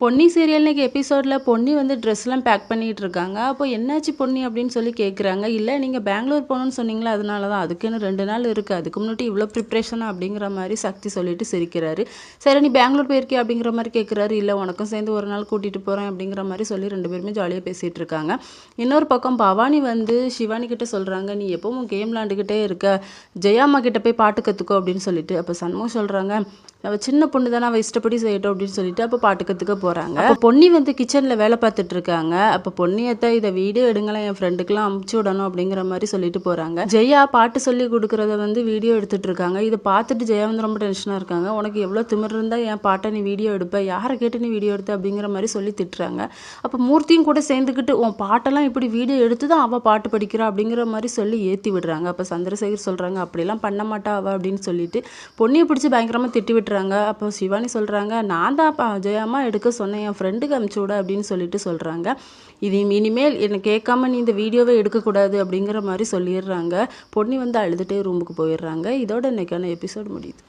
Ponni serial இன்னைக்கு எபிசோடில் பொன்னி வந்து ட்ரெஸ்லாம் பேக் பண்ணிகிட்டு இருக்காங்க அப்போ என்னாச்சு பொன்னி அப்படின்னு சொல்லி கேட்குறாங்க இல்லை நீங்கள் பெங்களூர் போகணும்னு சொன்னீங்களா? அதனால தான் அதுக்குன்னு ரெண்டு நாள் இருக்குது அதுக்கு முன்னாடி இவ்வளோ ப்ரிப்ரேஷனாக அப்படிங்கிற மாதிரி சக்தி சொல்லிட்டு சிரிக்கிறாரு. சரி நீ பெங்களூர் போயிருக்கே அப்படிங்கிற மாதிரி கேட்குறாரு இல்லை உனக்கும் சேர்ந்து ஒரு நாள் கூட்டிகிட்டு போகிறேன் அப்படிங்கிற மாதிரி சொல்லி ரெண்டு பேருமே ஜாலியாக பேசிகிட்டு இருக்காங்க இன்னொரு பக்கம் பவானி வந்து சிவானி கிட்ட சொல்கிறாங்க நீ எப்பவும் கேம் விளாண்டுக்கிட்டே இருக்க. ஜெயாம்மா கிட்ட போய் பாட்டு கற்றுக்கோ அப்படின்னு சொல்லிட்டு. அப்போ சண்முகம் சொல்கிறாங்க அவள் சின்ன பொண்ணு தானே அவள் இஷ்டப்படி செய்யட்டும் அப்படின்னு சொல்லிட்டு. அப்போ பாட்டு கற்றுக்க போகிறாங்க அப்போ பொன்னி வந்து கிச்சனில் வேலை பார்த்துட்டு இருக்காங்க. அப்போ பொன்னியத்தை இதை வீடியோ எடுங்களேன் என் ஃப்ரெண்டுக்கெலாம் அமுச்சு விடணும் அப்படிங்கிற மாதிரி சொல்லிட்டு போகிறாங்க ஜெயா பாட்டு சொல்லி கொடுக்குறத வந்து வீடியோ எடுத்துட்டு இருக்காங்க. இதை பார்த்துட்டு ஜெயா வந்து ரொம்ப டென்ஷனாக இருக்காங்க. உனக்கு எவ்வளோ திமிர் இருந்தால் என் பாட்டை நீ வீடியோ எடுப்ப யாரை கேட்டு நீ வீடியோ எடுத்த அப்படிங்கிற மாதிரி சொல்லி திட்டுறாங்க. அப்போ மூர்த்தியும் கூட சேர்ந்துக்கிட்டு உன் பாட்டெல்லாம் இப்படி வீடியோ எடுத்து தான் அவள் பாட்டு படிக்கிறா அப்படிங்கிற மாதிரி சொல்லி ஏற்றி விடுறாங்க. அப்போ சந்திரசேகர் சொல்கிறாங்க அப்படிலாம் பண்ண மாட்டா அவள் அப்படின்னு சொல்லிட்டு பொன்னியை பிடிச்சி பயங்கரமாக திட்டி விட்டுறாங்க. அப்போ சிவானி சொல்கிறாங்க நான் தான் அப்பா ஜெயம்மா எடுக்க சொன்னேன் என் ஃப்ரெண்டுக்கு அமுச்சு விட அப்படின்னு சொல்லிட்டு சொல்கிறாங்க இது இனிமேல் என்னை கேட்காம நீ இந்த வீடியோவை எடுக்கக்கூடாது அப்படிங்கிற மாதிரி சொல்லிடுறாங்க. பொண்ணி வந்து அழுதுகிட்டே ரூமுக்கு போயிடுறாங்க. இதோட இன்றைக்கான எபிசோட் முடியுது.